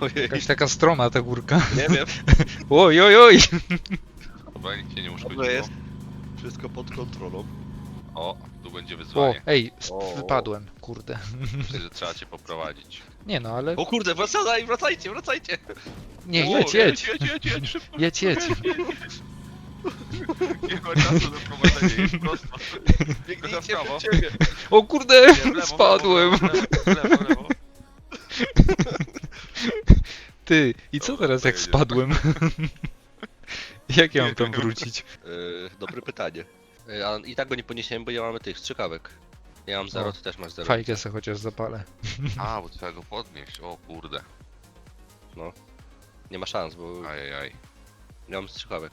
Ojej, Jakaś taka stroma ta górka. nie wiem. Oj, oj, oj! Chyba nic się nie uszkodziło. Dobrze jest. Wszystko pod kontrolą. O, tu będzie O, wyzwanie. ej, sp- O. wypadłem, kurde. Myślę, że trzeba cię poprowadzić. Nie no, ale... O kurde, wracaj, wracajcie, wracajcie! Nie, O, jedź, jedź! jedź, jedź, jedź, szybko. Jedź, jedź! Nie ma czasu na prowadzenie, jedź prosto. Biegnijcie prawo. przed ciebie. O kurde, Nie, w lewo, w spadłem! lewo, w lewo, w lewo. Ty, i co Dobra, teraz jak spadłem? Jak ja mam tam wrócić? Yy, dobre pytanie. Yy, a I tak go nie poniesiemy, bo nie mamy tych strzykawek. Ja mam zero, O. ty też masz zero. Fajkę se chociaż zapalę. A, bo trzeba go podnieść. O kurde. Nie ma szans, bo Ajajaj. nie mam strzykawek.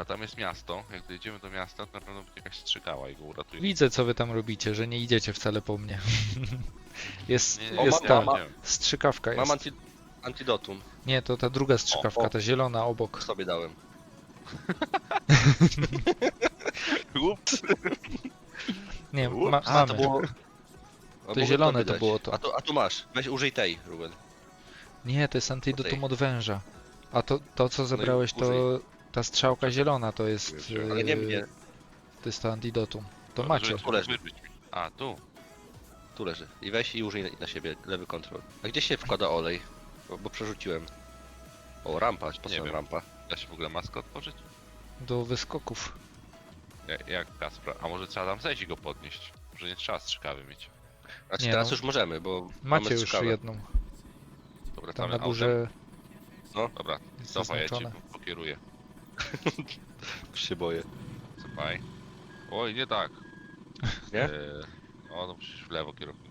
A tam jest miasto. Jak dojedziemy do miasta, to na pewno będzie jakaś strzykała i go uratuje. Widzę co wy tam robicie, że nie idziecie wcale po mnie. Jest, O, jest ma- ta ma- nie. strzykawka Mam jest. anti antidotum, Nie, to ta druga strzykawka, o. ta zielona obok. sobie dałem. Ups. Nie, Ups. ma, A, to było... To zielone to było to. A tu, a tu masz, weź użyj tej, Ruben. Nie, to jest antidotum od węża. A to, to co zebrałeś, to ta strzałka zielona to jest. Ale Ale nie yy, mnie, To jest to antidotum. To No, macie. żeby- Tu leży. żeby- A, tu. tu leży. I weź i użyj na, na siebie lewy kontrol. A gdzie się wkłada olej? Bo, bo przerzuciłem. O, rampa, po Nie co wiem. rampa? Da się w ogóle maskę otworzyć? Do wyskoków. Jak, jak Kaspra? A może trzeba tam zejść i go podnieść? Może nie trzeba strzykawy mieć. Znaczy Nie, teraz no. już możemy, bo Macie mamy już strzykawę. jedną. Dobra, Tam na autem. górze Dobra, jest cofaj, ja cię zaznaczone. pokieruję. Już się boję. Cofaj. Oj, nie tak. Nie? Eee, o, to przecież w lewo kierownicę.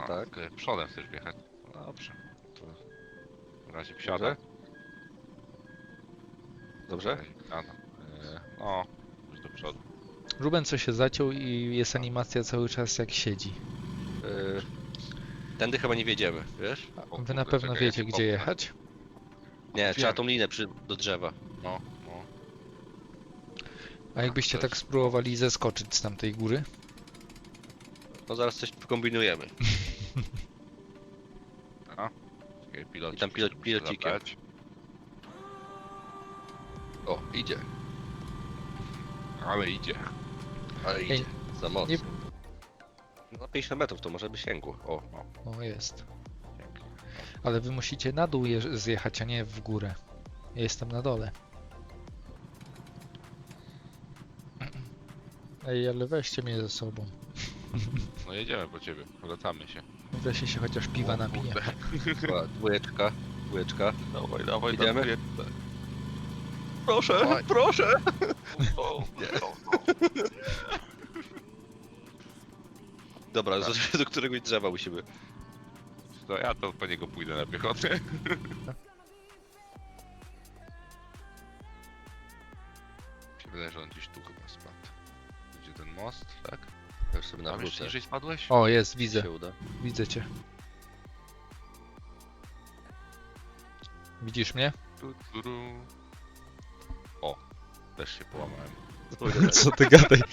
No tak. okej, Przodem chcesz wjechać. No dobrze. To w razie wsiadam. Dobrze? Eee, no, już do przodu. Ruben co się zaciął i jest animacja cały czas jak siedzi. Yy, tędy chyba nie wiedziemy, wiesz? O Wy kurde, na pewno czekaj, ja wiecie się gdzie popnę. jechać? Nie, Wiem. trzeba tą linę przy, do drzewa. No, no. A jakbyście to tak spróbowali zeskoczyć z tamtej góry? No zaraz coś kombinujemy. Pilot. I tam pilot- pilocikiem. O, idzie. Ale idzie. Ale idzie. Za mocno. nie- No 50 metrów to może by sięgło. O, O jest. Dzięki. Ale wy musicie na dół jeż- zjechać, a nie w górę. Ja jestem na dole. Ej, ale weźcie mnie ze sobą. No jedziemy po ciebie, wracamy się. Wreszcie się chociaż piwa kurde. Chyba dwójeczka. Dwójeczka. Dawaj, dawaj, Idziemy? dawaj. Proszę, Dawaj. proszę! O, Nie. o, o. Dobra, Tak. do, do któregoś drzewa musimy. To ja to po niego pójdę na piechotę. Mi się wydaje, że on gdzieś tu chyba spadł. Gdzie ten most, tak? Ja już sobie Tam jeszcze nawrócę. niżej spadłeś? O, jest, widzę. się uda. Widzę cię. Widzisz mnie? Tu, tu, ru. O, też się połamałem. Co ty gadaj?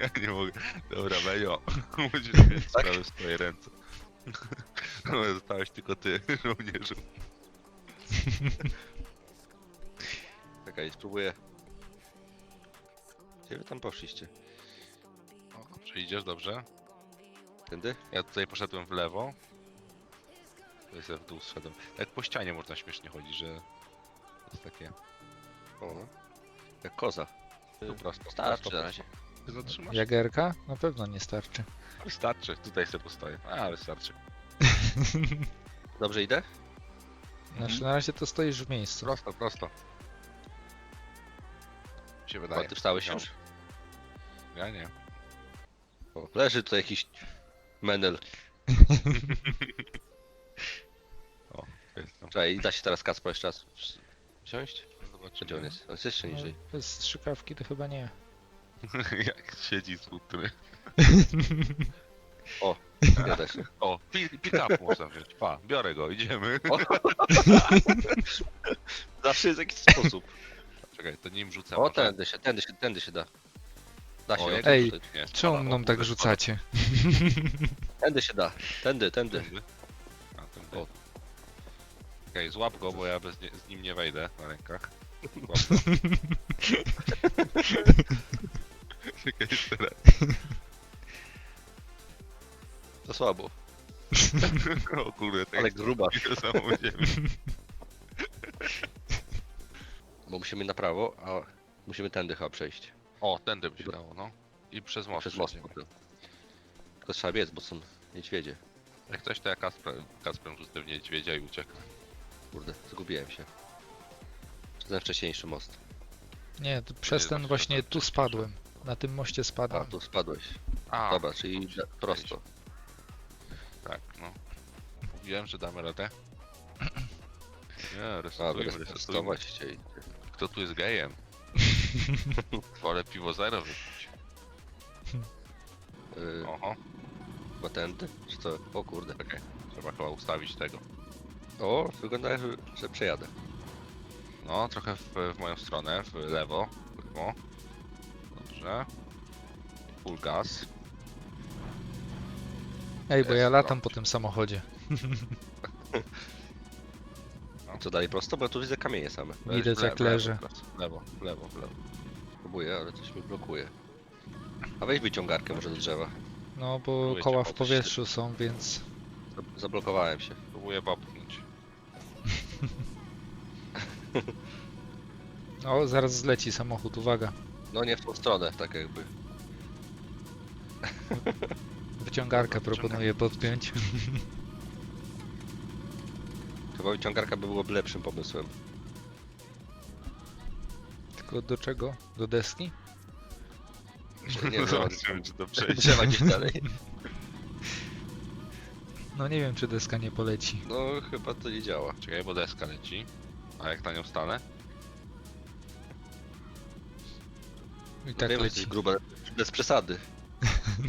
ja nie mogę. Dobra, Benio, musisz mieć Tak? sprawę w swoje ręce. No, zostałeś tylko ty, żołnierzu. Czekaj, spróbuję. Gdzie wy tam poszliście? O, Dobrze, idziesz, dobrze? Tędy? Ja tutaj poszedłem w lewo. To jest w dół zszedłem. Jak po ścianie można śmiesznie chodzić, że to jest takie... O. Jak koza. Tu prosto, Starczy prosto, na razie. Ty zatrzymasz? Jagerka? Na pewno nie starczy. Wystarczy, tutaj sobie postoję. A, wystarczy. Dobrze idę? Znaczy, na razie to stoisz w miejscu. Prosto, prosto. Się A wydaje. ty wstałeś już? Ja nie. O, leży tu jakiś menel. To jest tam. Czekaj, da się teraz Kacpa jeszcze raz ws- wziąć? Zobaczymy. Gdzie on jest? On jest jeszcze niżej. bez strzykawki to chyba nie. Jak siedzi z utry. Da się. O, pi- pick-up można wziąć. Pa, biorę go, idziemy. Zawsze jest jakiś sposób. Czekaj, to nim rzucę O, może. tędy się, tędy się, tędy się da. Da się, O, jak Ej, Nie, Czemu mną tak rzucacie? tędy się da. Tędy, tędy. Tędy? A, tędy. O. Okej, złap go, bo ja bez nie, z nim nie wejdę na rękach. Złap go. Czekaj, jeszcze raz. To słabo. O kurde, tak Ale gruba. to samo ziemi. Bo musimy na prawo, a musimy tędy chyba przejść. O, tędy by się dało, no. I przez most. Przez most przejdziemy. potem. Tylko trzeba biec, bo są niedźwiedzie. Jak coś, to ja Kasper, Kasprem rzucę w niedźwiedzia i uciekł. Kurde, zgubiłem się. Przez ten wcześniejszy most. Nie, to przez ten właśnie tu spadłem. Na tym moście A, spadłem. tu spadłeś. A, Dobra, czyli dobrze, prosto. tak, no. Mówiłem, że damy radę. Nie, A, resetujmy, resetujmy. Kto tu jest gejem? Wolę piwo zero wypić. Yy, Oho, chyba tędy? Czy co? O kurde. czekaj. Trzeba chyba ustawić tego. O, wygląda, że, że przejadę. No, trochę w, w moją stronę, w lewo. O. Dobrze. Full gas. Ej, bo jest ja latam po tym samochodzie. Co dalej prosto? Bo ja tu widzę kamienie same. Weź Widać w le- jak w lewo leży. W lewo, w lewo, w lewo. Próbuję, ale coś mi blokuje. A weź wyciągarkę może do drzewa. No bo koła w powietrzu są, więc... Zab- Zablokowałem się. Próbuję popchnąć. O, zaraz zleci samochód, uwaga. No nie w tą stronę, tak jakby. Wyciągarkę proponuję podpiąć. Chyba wyciągarka by byłoby lepszym pomysłem. Tylko do czego? Do deski? Nie, Zobaczymy, czy to przejdzie. Drzewa gdzieś dalej. No nie wiem, czy deska nie poleci. No chyba to nie działa. Czekaj, bo deska leci. A jak na nią stanę? I No tak wiem, że leci. gruba, bez przesady.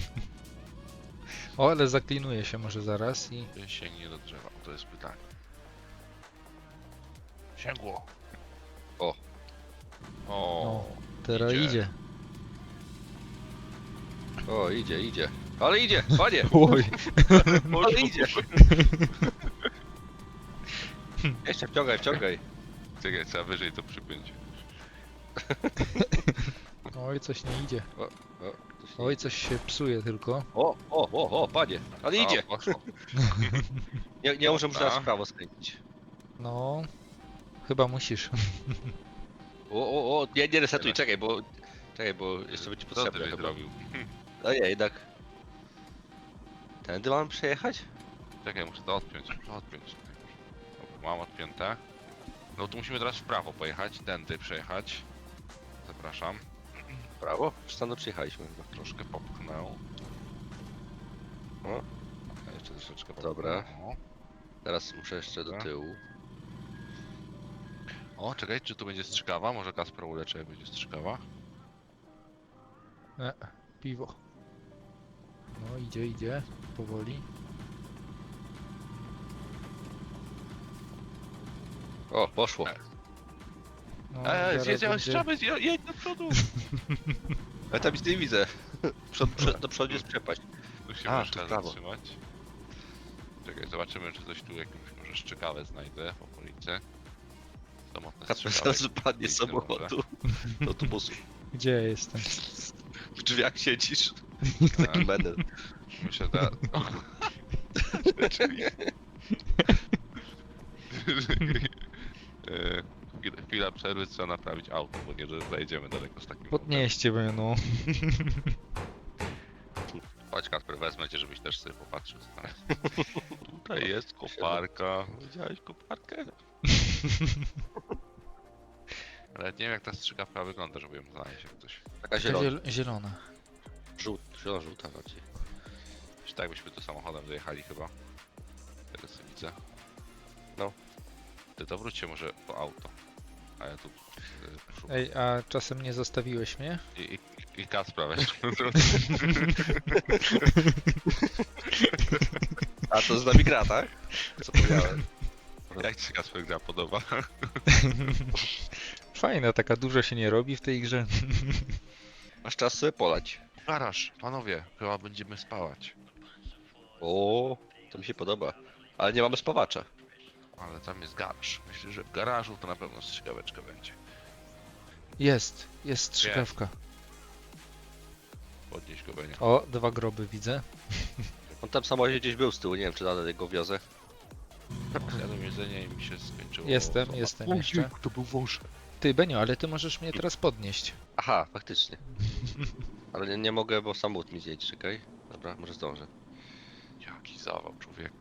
O, ale zaklinuje się może zaraz i... Sięgnie do drzewa, to jest pytanie. Sięgło. O. O. Teraz Idzie. idzie. O, idzie, idzie. Ale idzie, panie! Oj, Ale idzie! Jeszcze wciągaj, wciągaj. Czekaj, trzeba wyżej to przypiąć. oj, coś nie idzie. O, coś nie- Oj, coś się psuje tylko. o, o, o, o, panie! Ale idzie! Poszło. Nie, nie muszę, muszę teraz w prawo skręcić. No, chyba musisz. O, o, o, nie, nie resetuj, czekaj, bo... Czekaj, bo jeszcze będzie Co ty potrzebne byś chyba. zrobił? No nie, jednak... Tędy mam przejechać? Czekaj, muszę to odpiąć, muszę odpiąć. Dobra, mam odpięte. No to musimy teraz w prawo pojechać, tędy przejechać. Zapraszam. W prawo? Czy tam przyjechaliśmy chyba. Troszkę popchnę. O. A jeszcze troszeczkę popchnę. Dobra. Teraz muszę jeszcze do Dobra. tyłu. O, czekaj, czy tu będzie strzykawa? Może Kasper uleczy, jak będzie strzykawa? E, piwo. No, idzie, idzie. Powoli. O, poszło. No, Eee, zaraz zjedziałeś będzie- trzeba jedź jedź do przodu! Ja tam nic nie widzę. Przod, przed, do przodu jest przepaść. Musimy A, jeszcze tu w prawo. zatrzymać. Czekaj, zobaczymy, czy coś tu jakąś może szczykawę znajdę w okolicy. Samotne zaraz wypadnie z Piękne może. samochodu. Do autobusu. Gdzie ja jestem? W drzwiach siedzisz. Tak, Taki menel. Myślę, że... Drzwi. E, chwila- Chwila przerwy, trzeba naprawić auto, bo nie zajdziemy daleko z takim autem. Podnieście mnie, no. Chodź Kasper, wezmę cię, żebyś też sobie popatrzył. Tutaj jest koparka. Widziałeś koparkę? Ale nie wiem jak ta strzykawka wygląda, żeby ją znaleźć jak coś. Taka Zielona. zielona. Ziel zielona. Żółt, zielona, żółta bardziej. Czy tak byśmy tu samochodem dojechali chyba. Teraz to widzę. No. Ty to wróćcie może po auto. A ja tu y, szukam. Ej, a czasem nie zostawiłeś mnie? I, i, i weź. A to z nami gra, tak? Zapomniałem. Jak ci się Kacper gra podoba? Fajna, taka dużo się nie robi w tej grze. Masz czas sobie polać. Garaż, panowie, chyba będziemy spałać. O, to mi się podoba. Ale nie mamy spawacza. Ale tam jest garaż. Myślę, że w garażu to na pewno strzykaweczka będzie. Jest, jest strzykawka. Podnieś go, Benia. O, dwa groby widzę. On tam samochodzie gdzieś był z tyłu, nie wiem czy nadal go wiozę. Zjadłem jedzenie i mi się skończyło. Jestem, jestem O, jeszcze. to był wąż. Ty, Benio, ale ty możesz mnie teraz podnieść. Aha, faktycznie. Ale nie, nie mogę, bo samochód mi zjedzie, czekaj. Dobra, może zdążę. Jaki zawał, człowiek.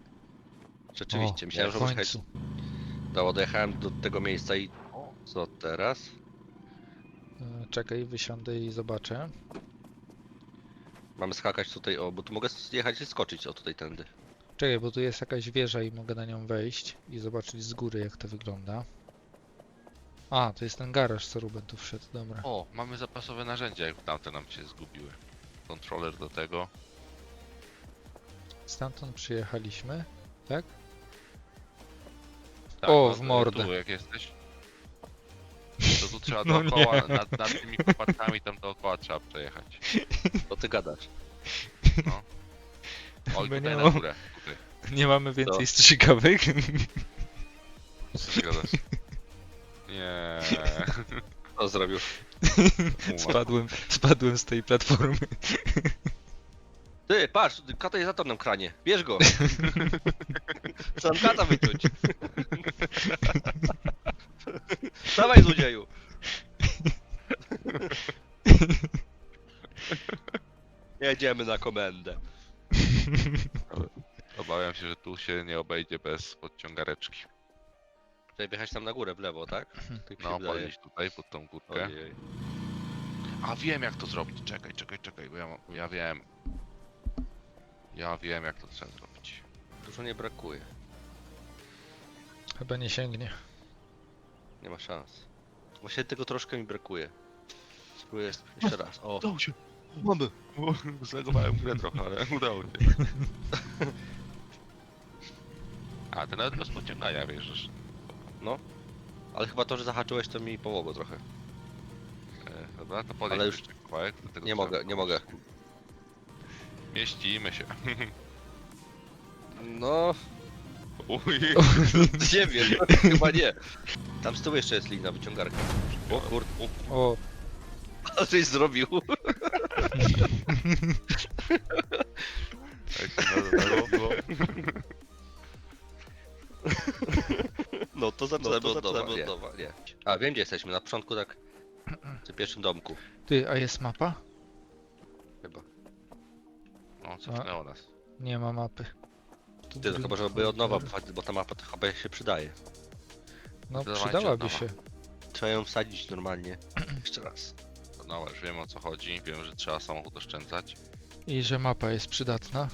Rzeczywiście, o, myślałem, że muszę końcu. Dobra, dojechałem do tego miejsca i co teraz? E, Czekaj, wysiądę i zobaczę. Mamy skakać tutaj, o, bo tu mogę jechać i skoczyć, o tutaj tędy. Czekaj, bo tu jest jakaś wieża i mogę na nią wejść i zobaczyć z góry jak to wygląda. A, to jest ten garaż, co Ruben tu wszedł, dobra. O, mamy zapasowe narzędzia, jak tamte nam się zgubiły. Kontroler do tego. Stamtąd przyjechaliśmy, tak? Tak, O, no, w to mordę. Tu, jak jesteś. To tu trzeba No dookoła, nie. nad, nad tymi koparkami tam dookoła trzeba przejechać. To ty gadasz. No. Oj, tutaj nie na mam. górę. Tutaj. Nie mamy więcej strzykawek. Co ty gadasz? Nie. Co zrobił? Spadłem, spadłem z tej platformy. Ty, patrz, katalizator nam kranie. Bierz go. Nam kata wyciąć. Dawaj, złodzieju. Jedziemy na komendę. Obawiam się, że tu się nie obejdzie bez podciągareczki. Tutaj wjechać tam na górę, w lewo, tak? Tak mi się No, wydaje. podnieść tutaj pod tą górkę. Ojej. A wiem jak to zrobić. Czekaj, czekaj, czekaj, bo ja, mam- ja wiem. Ja wiem jak to trzeba zrobić. Dużo nie brakuje. Chyba nie sięgnie. Nie ma szans. Właśnie tego troszkę mi brakuje. Spróbuję jeszcze raz. O, Udało się. mamy. Zagowałem grę trochę, ale udało się. A, ty nawet bez podciągania wierzysz. Ale chyba to, że zahaczyłeś, to mi pomogło trochę. E, Dobra, to podjedź Ale już jeszcze kawałek. do tego Nie mogę, nie mogę. Mieścimy się. No, Uj, nie wiem, chyba nie. Tam z tyłu jeszcze jest lina, wyciągarka. O kurde, O, a coś zrobił. jak się nazywało? No to zaczynamy No to od nowa, zaczynamy nie. od nowa, nie. A wiem gdzie jesteśmy, na początku tak. W tym pierwszym domku, ty, a jest mapa? chyba. No, cofnęło nas. Nie ma mapy. Tu Ty, to chyba żeby od nowa, folder. bo ta mapa to chyba się przydaje. No Dawajcie od przydałaby nowa. się. Trzeba ją wsadzić normalnie. Jeszcze raz. No, już wiem o co chodzi. Wiem, że trzeba samochód oszczędzać. I że mapa jest przydatna.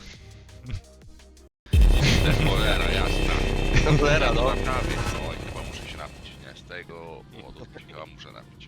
Cholera, Cholera, no. Prawie. Oj, chyba muszę się napić. Nie, z tego powodu chyba muszę napić.